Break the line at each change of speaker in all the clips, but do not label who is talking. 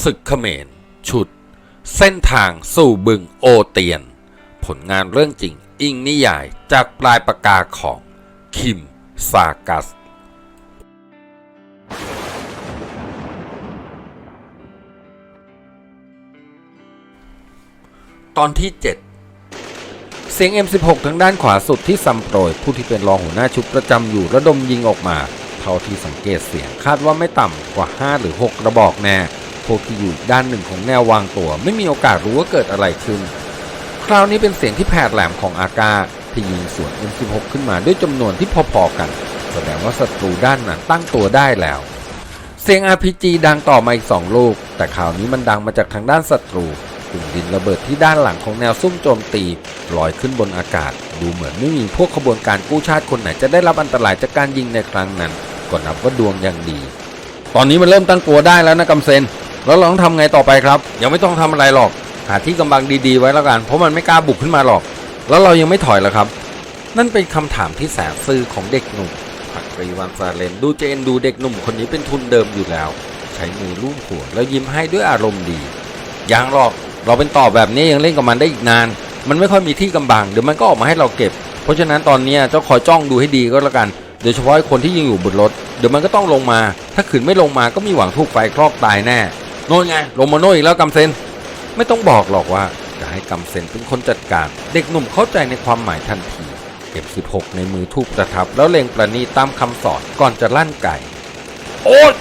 ศึกเขมร ชุด เส้นทางสู่บึงโอเตียน ผลงานเรื่องจริงอิงนิยายจากปลายปากกาของ คิม ซากัส ตอนที่ 7เสียง M16 ทางด้านขวาสุดที่ซัมโปรยผู้ที่เป็นรองหัวหน้าชุดประจำอยู่ระดมยิงออกมา เท่าที่สังเกตเสียงคาดว่าไม่ต่ำกว่า 5 หรือ 6 กระบอกแน่ พวกที่อยู่ด้านหนึ่งของแนววางตัว ไม่มีโอกาสรู้ว่าเกิดอะไรขึ้น คราวนี้เป็นเสียงที่แผดแหลมของอากาที่ยิงสวน M16 ขึ้นมาด้วยจำนวนที่พอๆกัน แสดงว่าศัตรูด้านนั้นตั้งตัวได้แล้ว เสียง RPG ดังต่อมาอีกสองลูก แต่ข่าวนี้มันดังมาจากทางด้านศัตรูกลุ่มดินระเบิดที่ด้านหลังของแนวซุ่มโจมตีลอยขึ้นบนอากาศ ดูเหมือนไม่มีพวกขบวนการกู้ชาติคนไหนจะได้รับอันตรายจากการยิงในครั้งนั้นก็นับว่าดวงยังดี ตอนนี้มันเริ่มตั้งตัวได้แล้วนะกำเซน แล้วเราต้องทำไงต่อไปครับ ยังไม่ต้องทำอะไรหรอก หาที่กำบังดีๆไว้แล้วกัน เพราะมันไม่กล้าบุกขึ้นมาหรอก แล้วเรายังไม่ถอยหรอครับ นั่นเป็นคำถามที่แสนซื่อของเด็กหนุ่มพักรีวันซาเลนดูเจนดูเด็กหนุ่มคนนี้เป็นทุนเดิมอยู่แล้ว ใช้มือลูบหัวแล้วยิ้มให้ด้วยอารมณ์ดียังหรอกเราเป็นต่อแบบนี้ยังเล่นกับมันได้อีกนาน มันไม่ค่อยมีที่กำบังเดี๋ยวมันก็ออกมาให้เราเก็บ เพราะฉะนั้นตอนนี้เจ้าคอยจ้องดูให้ดีก็แล้วกัน โดยเฉพาะคนที่ยังอยู่บนรถ เดี๋ยวมันก็ต้องลงมา ถ้าขืนไม่ลงมาก็มีหวังถูกไฟคลอกตายแน่ โน่นไงลงมาโน่อีกแล้วกำเซนไม่ต้องบอกหรอกว่าจะให้กำเซนเป็นคนจัดการ เด็กหนุ่มเข้าใจในความหมายทันทีเก็บ 16 ในมือทูกประทับ แล้วเล็งประณีตามคำสอนก่อนจะลั่นไก่ โอ๊ย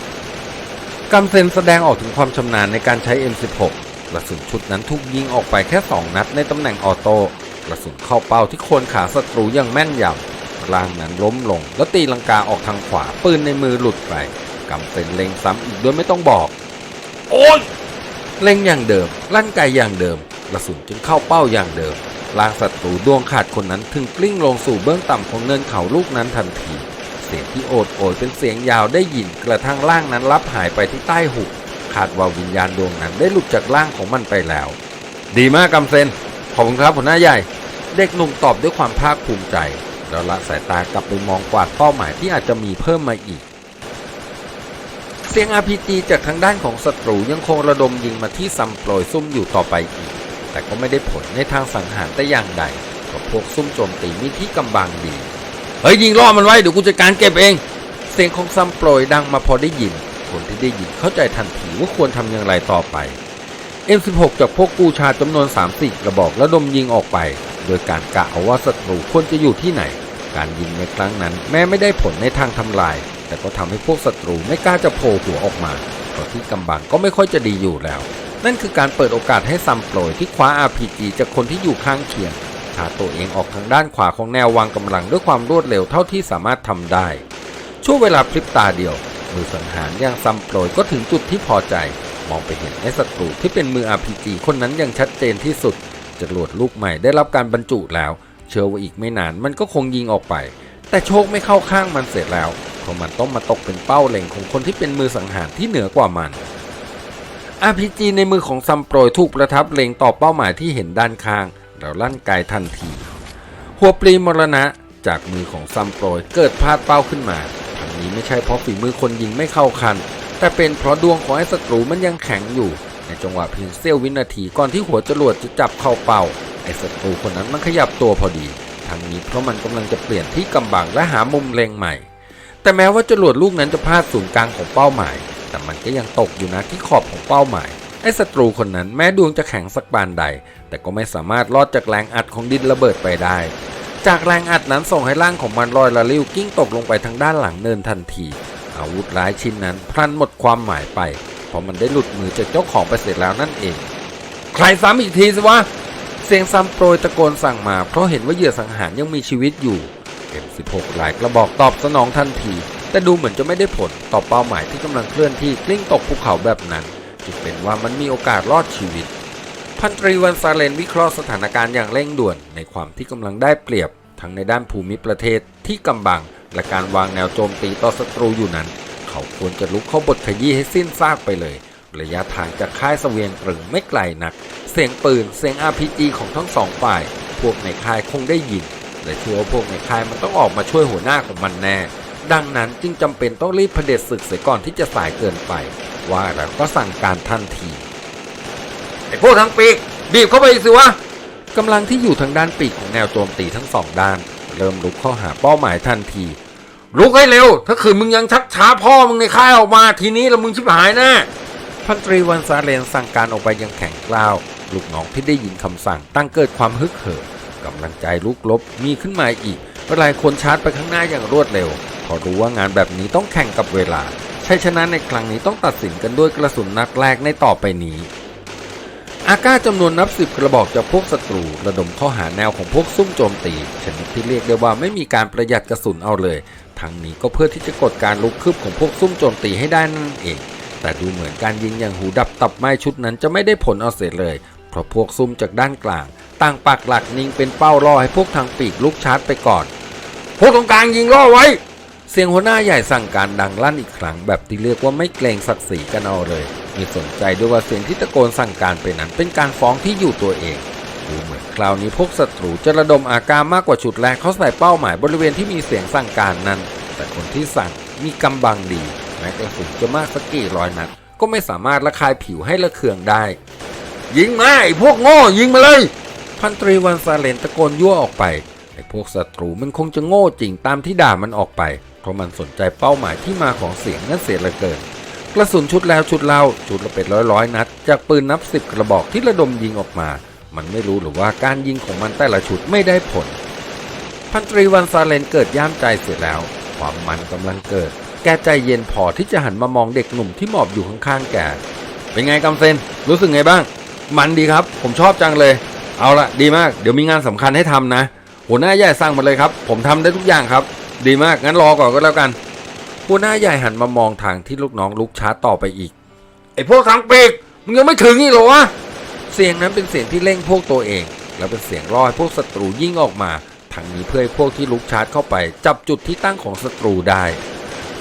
กำเซนแสดงออกถึงความชำนาญในการใช้ M16 กระสุนชุดนั้นถูกยิงออกไปแค่ 2 นัดในตำแหน่งออโต้กระสุนเข้าเป้าที่โคนขาศัตรูอย่างแม่นยำร่างนั้นล้มลง แล้วตีลังกาออกทางขวาปืนในมือหลุดไปกำเซนเล็งซ้ำอีกโดยไม่ต้องบอก โอ๊ยเล็งอย่างเดิม ลั่นไกอย่างเดิมกระสุนจึงเข้าเป้าอย่างเดิมลางศัตรูดวงขาดคนนั้นถึงกลิ้งลงสู่เบื้องต่ำของเนินเขาลูกนั้นทันที เสียงที่โอดโอยเป็นเสียงยาวได้ยินกระทั่งร่างนั้นลับหายไปที่ใต้หุบคาดว่าวิญญาณดวงนั้นได้หลุดจากร่างของมันไปแล้ว ดีมากกำเซนขอบคุณครับหัวหน้าใหญ่ เด็กหนุ่มตอบด้วยความภาคภูมิใจ แล้วละสายตากลับไปมองกวาดเป้าหมายที่อาจจะมีเพิ่มมาอีก เสียง RPG จากทางด้านของศัตรูยังคงระดมยิงมาที่ซัมโปรยซุ่มอยู่ต่อไปอีก แต่ก็ไม่ได้ผลในทางสังหารแต่อย่างใดเพราะพวกซุ่มโจมตีมีที่กำบังดี เฮ้ยยิงล่อมันไว้เดี๋ยวกูจัดการเก็บเอง เสียงของซัมโปรยดังมาพอได้ยิน คนที่ได้ยินเข้าใจทันทีว่าควรทำอย่างไรต่อไป M16 จากพวกกูชาจำนวน3-4กระบอกระดมยิงออกไป โดยการกะเอาว่าศัตรูควรจะอยู่ที่ไหน การยิงในครั้งนั้นแม้ไม่ได้ผลในทางทำลาย แต่ก็ทำให้พวกศัตรูไม่กล้าจะโผล่หัวออกมาเพราะที่กำบังก็ไม่ค่อยจะดีอยู่แล้ว นั่นคือการเปิดโอกาสให้ซัมโปรยที่คว้า RPG จากคนที่อยู่ข้างเคียงพาตัวเองออกทางด้านขวาของแนววางกำลังด้วยความรวดเร็วเท่าที่สามารถทำได้ ช่วงเวลาพริบตาเดียว มือสังหารอย่างซัมโปรยก็ถึงจุดที่พอใจ มองไปเห็นไอ้ศัตรูที่เป็นมือ RPG คนนั้นอย่างชัดเจนที่สุดจรวดลูกใหม่ได้รับการบรรจุแล้ว เชื่อว่าอีกไม่นานมันก็คงยิงออกไป แต่โชคไม่เข้าข้างมันเสร็จแล้วเพราะมันต้องมาตกเป็นเป้าเล็งของคนที่เป็นมือสังหารที่เหนือกว่ามัน RPG ในมือของซัมโปรยถูกประทับเล็งต่อเป้าหมายที่เห็นด้านข้าง แล้วลั่นไกทันที หัวปลีมรณะจากมือของซัมโปรยเกิดพลาดเป้าขึ้นมาทั้งนี้ไม่ใช่เพราะฝีมือคนยิงไม่เข้าคัน แต่เป็นเพราะดวงของไอ้ศัตรูมันยังแข็งอยู่ ในจังหวะเพียงเสี้ยววินาทีก่อนที่หัวจรวดจะจับเข้าเป้าไอ้ศัตรูคนนั้นมันขยับตัวพอดีั้งนี้เพราะมันกำลังจะเปลี่ยนที่กำบังและหามุมเล็งใหม่ แต่แม้ว่าจรวดลูกนั้นจะพลาดศูนย์กลางของเป้าหมาย แต่มันก็ยังตกอยู่นะที่ขอบของเป้าหมายไอ้ศัตรูคนนั้นแม้ดวงจะแข็งสักปานใด แต่ก็ไม่สามารถรอดจากแรงอัดของดินระเบิดไปได้ จากแรงอัดนั้นส่งให้ร่างของมันลอยละลิ้วกิ้งตกลงไปทางด้านหลังเนินทันที อาวุธร้ายชิ้นนั้นพลันหมดความหมายไป เพราะมันได้หลุดมือจากเจ้าของไปเสร็จแล้วนั่นเอง ใครซ้ำอีกทีสิวะ เสียงซ้ำโปรยตะโกนสั่งมาเพราะเห็นว่าเหยื่อสังหารยังมีชีวิตอยู่ M16 หลายกระบอกตอบสนองทันที แต่ดูเหมือนจะไม่ได้ผลต่อเป้าหมายที่กำลังเคลื่อนที่กลิ้งตกภูเขาแบบนั้นจึงเป็นว่ามันมีโอกาสรอดชีวิต พันตรีวันซาเลนวิเคราะห์สถานการณ์อย่างเร่งด่วนในความที่กำลังได้เปรียบ ทั้งในด้านภูมิประเทศที่กำบัง และการวางแนวโจมตีต่อศัตรูอยู่นั้น เขาควรจะลุกเข้าบทขยี้ให้สิ้นซากไปเลย ระยะทางจากค่ายเสวียงตรึงไม่ไกลนัก เสียงปืน เสียง RPG ของทั้งสองฝ่าย พวกในค่ายคงได้ยิน และเชื่อว่าพวกในค่ายมันต้องออกมาช่วยหัวหน้าของมันแน่ ดังนั้นจึงจำเป็นต้องรีบเผด็จศึกเสียก่อนที่จะสายเกินไปวว่าแล้วก็สั่งการทันทีไอ้พวกทั้งปีกบีบเข้าไปอีกสิวะกำลังที่อยู่ทางด้านปีกของแนวโจมตีทั้งสองด้าน เริ่มลุกเข้าหาเป้าหมายทันทีลุกให้เร็ว ถ้าขืนมึงยังชักช้าพ่อมึงในค่ายออกมาทีนี้แล้วมึงชิบหายแน่ พันตรีวันซาเลนสั่งการออกไปยังแข็งกล้าว ลูกน้องที่ได้ยินคำสั่ง ตั้งเกิดความฮึกเหิมกำลังใจลุกลบมีขึ้นมาอีกหลายคนชาร์จไปข้างหน้าอย่างรวดเร็วเพอรู้ว่างานแบบนี้ต้องแข่งกับเวลาชัยชนะในครั้งนี้ต้องตัดสินกันด้วยกระสุนนัดแรกในต่อไปนี้ อาก้าจำนวนนับสิบกระบอกจากพวกศัตรูระดมเข้าหาแนวของพวกซุ่มโจมตีชนิดที่เรียกได้ว่าไม่มีการประหยัดกระสุนเอาเลย ทั้งนี้ก็เพื่อที่จะกดการลุกคืบของพวกซุ่มโจมตีให้ได้นั่นเอง แต่ดูเหมือนการยิงอย่างหูดับตับไม้ชุดนั้นจะไม่ได้ผลเอาเสียเลย เพราะพวกซุ่มจากด้านกลาง ต่างปักหลักนิ่งเป็นเป้าล่อให้พวกทางปีกลุกชาร์จไปก่อน พวกตรงกลางยิงล่อไว้ เสียงหัวหน้าใหญ่สั่งการดังลั่นอีกครั้ง แบบที่เรียกว่าไม่เกรงศักดิ์ศรีกันเอาเลยมีสนใจด้วยว่าเสียงที่ตะโกนสั่งการไปนั้น เป็นการฟ้องที่อยู่ตัวเองดูเหมือนคราวนี้พวกศัตรูจะระดมอาการมากกว่าชุดแรกเขาใส่เป้าหมายบริเวณที่มีเสียงสั่งการนั้น แต่คนที่สั่งมีกำบังดี แม้กระสุนจะมากสักกี่ร้อยนัดก็ไม่สามารถระคายผิวให้ระเคืองได้ ยิงมาไอ้พวกโง่ยิงมาเลย พันตรีวันซาเลนตะโกนยั่วออกไปไอ้พวกศัตรูมันคงจะโง่จริงตามที่ด่ามันออกไปเพราะมันสนใจเป้าหมายที่มาของเสียงนั่นเสียเหลือเกินกระสุนชุดแล้วชุดเล่าชุดละเป็ดร้อยร้อยนัด จากปืนนับสิบกระบอกที่ระดมยิงออกมา มันไม่รู้หรือว่าการยิงของมันแต่ละชุดไม่ได้ผล พันตรีวันซาเลนเกิดย่ามใจเสร็จแล้ว ความมันกำลังเกิด แกใจเย็นพอที่จะหันมามองเด็กหนุ่มที่หมอบอยู่ข้างๆแก เป็นไงกำเซนรู้สึกไงบ้าง มันดีครับ ผมชอบจังเลย เอาละดีมาก เดี๋ยวมีงานสำคัญให้ทำนะ หัวหน้าใหญ่สั่งมาเลยครับ ผมทำได้ทุกอย่างครับ ดีมาก งั้นรอก่อนก็แล้วกัน หัวหน้าใหญ่หันมามองทางที่ลูกน้องลุกช้าต่อไปอีก ไอ้พวกทางปีกมึงยังไม่ถึงนี่เหรอวะ เสียงนั้นเป็นเสียงที่เร่งพวกตัวเอง แล้วเป็นเสียงล่อให้พวกศัตรูยิ่งออกมาทางนี้เพื่อให้พวกที่ลุกชาร์จเข้าไป จับจุดที่ตั้งของศัตรูได้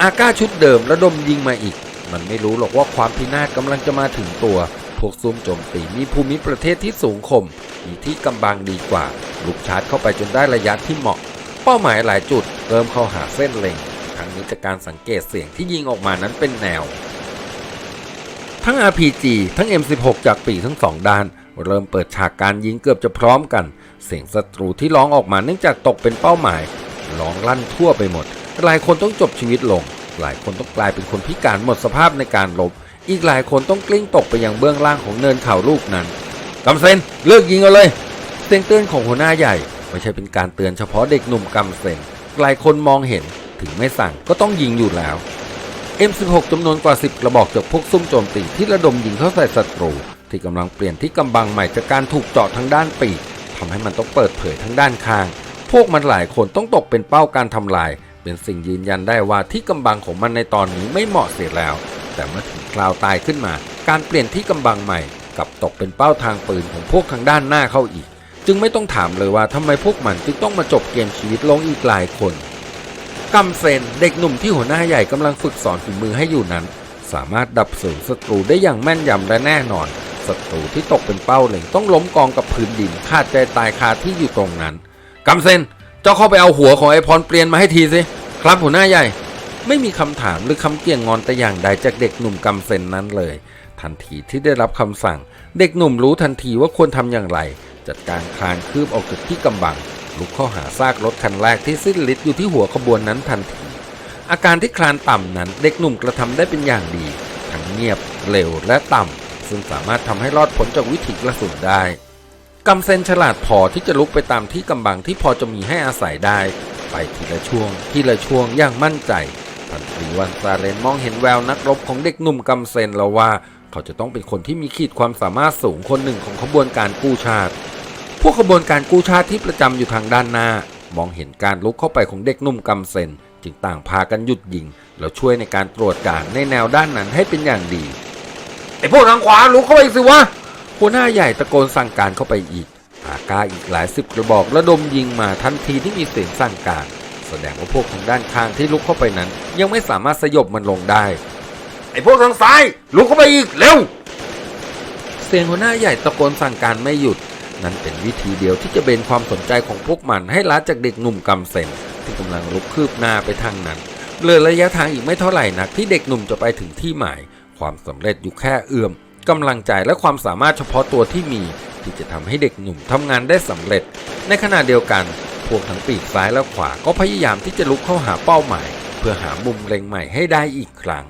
อาก้าชุดเดิมระดมยิงมาอีก มันไม่รู้หรอกว่าความพินาศกำลังจะมาถึงตัว พวกซุ่มโจมตีมีภูมิประเทศที่สูงขมมีที่กำบังดีกว่า ลุกชาร์จเข้าไปจนได้ระยะที่เหมาะ เป้าหมายหลายจุดเริ่มเข้าหาเส้นเล็งทางนี้จากการสังเกตเสียงที่ยิงออกมานั้นเป็นแนว ทั้ง RPG ทั้ง M16 จากปีทั้งสองด้านเริ่มเปิดฉากการยิงเกือบจะพร้อมกัน เสียงศัตรูที่ร้องออกมาเนื่องจากตกเป็นเป้าหมายร้องลั่นทั่วไปหมด หลายคนต้องจบชีวิตลง หลายคนต้องกลายเป็นคนพิการหมดสภาพในการลบ อีกหลายคนต้องกลิ้งตกไปยังเบื้องล่างของเนินเขาลูกนั้นกำเซนเลิกยิงเอาเลยเสียงเตือนของหัวหน้าใหญ่ ไม่ใช่เป็นการเตือนเฉพาะเด็กหนุ่มกำเซนหลายคนมองเห็นถึงไม่สั่งก็ต้องยิงอยู่แล้ว M16 จำนวนกว่า 10 กระบอกจากพวกซุ่มโจมตีที่ระดมยิงเข้าใส่ศัตรู ที่กำลังเปลี่ยนที่กำบังใหม่จากการถูกเจาะทางด้านปีกทำให้มันต้องเปิดเผยทางด้านข้าง พวกมันหลายคนต้องตกเป็นเป้าการทำลาย เป็นสิ่งยืนยันได้ว่าที่กำบังของมันในตอนนี้ไม่เหมาะเสียแล้ว แต่เมื่อถึงคราวตายขึ้นมา การเปลี่ยนที่กำบังใหม่กับตกเป็นเป้าทางปืนของพวกทางด้านหน้าเข้าอีก จึงไม่ต้องถามเลยว่าทำไมพวกมันจึงต้องมาจบเกมชีวิตลงอีกหลายคนกัมเซนเด็กหนุ่มที่หัวหน้าใหญ่กำลังฝึกสอนฝีมือให้อยู่นั้น สามารถดับสูญศัตรูได้อย่างแม่นยำและแน่นอนศัตรูที่ตกเป็นเป้าเล็งต้องล้มกองกับพื้นดินขาดใจตายคาที่อยู่ตรงนั้นกัมเซน เจ้าเข้าไปเอาหัวของไอพรเปลี่ยนมาให้ทีสิ ครับหัวหน้าใหญ่ ไม่มีคำถามหรือคำเกี่ยงงอนแต่อย่างใดจากเด็กหนุ่มกัมเซนนั้นเลย ทันทีที่ได้รับคำสั่ง เด็กหนุ่มรู้ทันทีว่าควรทำอย่างไร จัดการคลานคืบออกจากที่กำบังลุกเข้าหาซากรถคันแรกที่สิ้นฤทธิ์อยู่ที่หัวขบวนนั้นทันที อาการที่คลานต่ำนั้นเด็กหนุ่มกระทำได้เป็นอย่างดี ทั้งเงียบเร็วและต่ำซึ่งสามารถทำให้รอดพ้นจากวิถีกระสุนได้ กำเซนฉลาดพอที่จะลุกไปตามที่กำบังที่พอจะมีให้อาศัยได้ ไปทีละช่วง ทีละช่วงอย่างมั่นใจทันทีวันซาเลนมองเห็นแววนักรบของเด็กหนุ่มกำเซนแล้วว่า เขาจะต้องเป็นคนที่มีขีดความสามารถสูงคนหนึ่งของขบวนการกู้ชาติ พวกขบวนการกู้ชาติที่ประจำอยู่ทางด้านหน้า มองเห็นการลุกเข้าไปของเด็กหนุ่มกำเซนจึงต่างพากันหยุดยิง แล้วช่วยในการตรวจการในแนวด้านนั้นให้เป็นอย่างดีไอพวกทางขวาลุกเข้าไปสิวะ หัวหน้าใหญ่ตะโกนสั่งการเข้าไปอีก อากาอีกหลายสิบกระบอกระดมยิงมาทันทีที่มีเสียงสั่งการ แสดงว่าพวกทางด้านข้างที่ลุกเข้าไปนั้น ยังไม่สามารถสยบมันลงได้ ไอพวกทางซ้ายลุกเข้าไปอีกเร็ว เสียงหัวหน้าใหญ่ตะโกนสั่งการไม่หยุด นั่นเป็นวิธีเดียวที่จะเบนความสนใจของพวกมันให้ล้าจากเด็กหนุ่มกำเซนที่กำลังลุกคืบหน้าไปทางนั้นเหลือระยะทางอีกไม่เท่าไหร่นักที่เด็กหนุ่มจะไปถึงที่หมายคความสำเร็จอยู่แค่เอื้อม กำลังใจและความสามารถเฉพาะตัวที่มี ที่จะทำให้เด็กหนุ่มทำงานได้สำเร็จ ในขณะเดียวกัน พวกทั้งปีกซ้ายและขวาก็พยายามที่จะลุกเข้าหาเป้าหมาย เพื่อหามุมเล็งใหม่ให้ได้อีกครั้ง